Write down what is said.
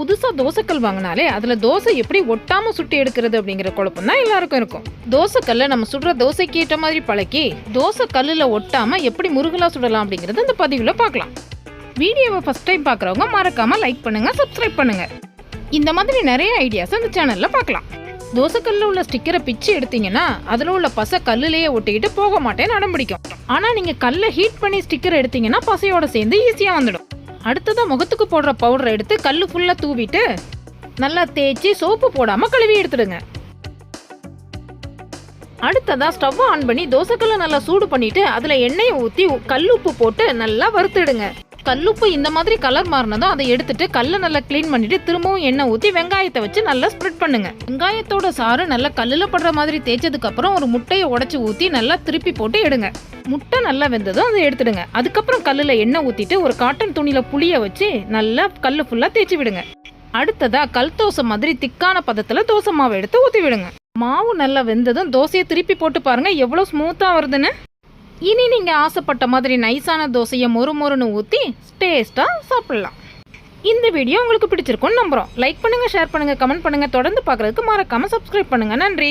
புதுசாக தோசைக்கல் வாங்கினாலே அதில் தோசை எப்படி ஒட்டாமல் சுட்டி எடுக்கிறது அப்படிங்கிற குழப்பம் தான் எல்லாருக்கும் இருக்கும். தோசைக்கல்லை நம்ம சுடுற தோசைக்கு ஏற்ற மாதிரி பழக்கி தோசை கல்லில் ஒட்டாமல் எப்படி முருகலாக சுடலாம் அப்படிங்கிறது இந்த பதிவில் பார்க்கலாம். வீடியோவை ஃபஸ்ட் டைம் பார்க்குறவங்க மறக்காமல் லைக் பண்ணுங்கள் சப்ஸ்கிரைப் பண்ணுங்கள் இந்த மாதிரி நிறைய ஐடியாஸ் அந்த சேனலில் பார்க்கலாம். தோசைக்கல்லில் உள்ள ஸ்டிக்கரை பிச்சு எடுத்தீங்கன்னா அதில் உள்ள பசை கல்லுலேயே ஒட்டிக்கிட்டு போக மாட்டேன்னு அடம் பிடிக்கும். ஆனால் நீங்கள் கல்லை ஹீட் பண்ணி ஸ்டிக்கர் எடுத்தீங்கன்னா பசையோட சேர்ந்து ஈஸியாக வந்துடும். அடுத்ததாக முகத்துக்கு போடுற பவுடரை எடுத்து கல் ஃபுல்லாக தூவிட்டு நல்லா தேய்ச்சி சோப்பு போடாமல் கழுவி எடுத்துடுங்க. அடுத்ததாக ஸ்டவ் ஆன் பண்ணி தோசைக்கல்லை நல்லா சூடு பண்ணிவிட்டு அதில் எண்ணெயை ஊற்றி கல் உப்பு போட்டு நல்லா வறுத்துடுங்க. கல்லுப்பு இந்த மாதிரி கலர் மாறினதும் அதை எடுத்துட்டு கல்லை நல்லா க்ளீன் பண்ணிட்டு திரும்பவும் எண்ணெய் ஊற்றி வெங்காயத்தை வச்சு நல்லா ஸ்ப்ரெட் பண்ணுங்க. வெங்காயத்தோட சாறு நல்லா கல்லில் படுற மாதிரி தேய்ச்சதுக்கு அப்புறம் ஒரு முட்டையை உடச்சி ஊற்றி நல்லா திருப்பி போட்டு எடுங்க. முட்டை நல்லா வெந்ததும் அதை எடுத்துடுங்க. அதுக்கப்புறம் கல்லில் எண்ணெய் ஊற்றிட்டு ஒரு காட்டன் துணியில் புளிய வச்சு நல்லா கல் ஃபுல்லாக தேய்ச்சி விடுங்க. அடுத்ததாக கல் தோசை மாதிரி திக்கான பதத்தில் தோசை மாவு எடுத்து ஊற்றி விடுங்க. மாவு நல்லா வெந்ததும் தோசையை திருப்பி போட்டு பாருங்கள் எவ்வளோ ஸ்மூத்தாக வருதுன்னு. இனி நீங்கள் ஆசைப்பட்ட மாதிரி நைஸான தோசையை மொறு மொறுன்னு ஊற்றி டேஸ்ட்டாக சாப்பிடலாம். இந்த வீடியோ உங்களுக்கு பிடிச்சிருக்கும்னு நம்புகிறோம் லைக் பண்ணுங்கள் ஷேர் பண்ணுங்கள் கமெண்ட் பண்ணுங்கள் தொடர்ந்து பார்க்குறதுக்கு மறக்காமல் சப்ஸ்கிரைப் பண்ணுங்கள் நன்றி.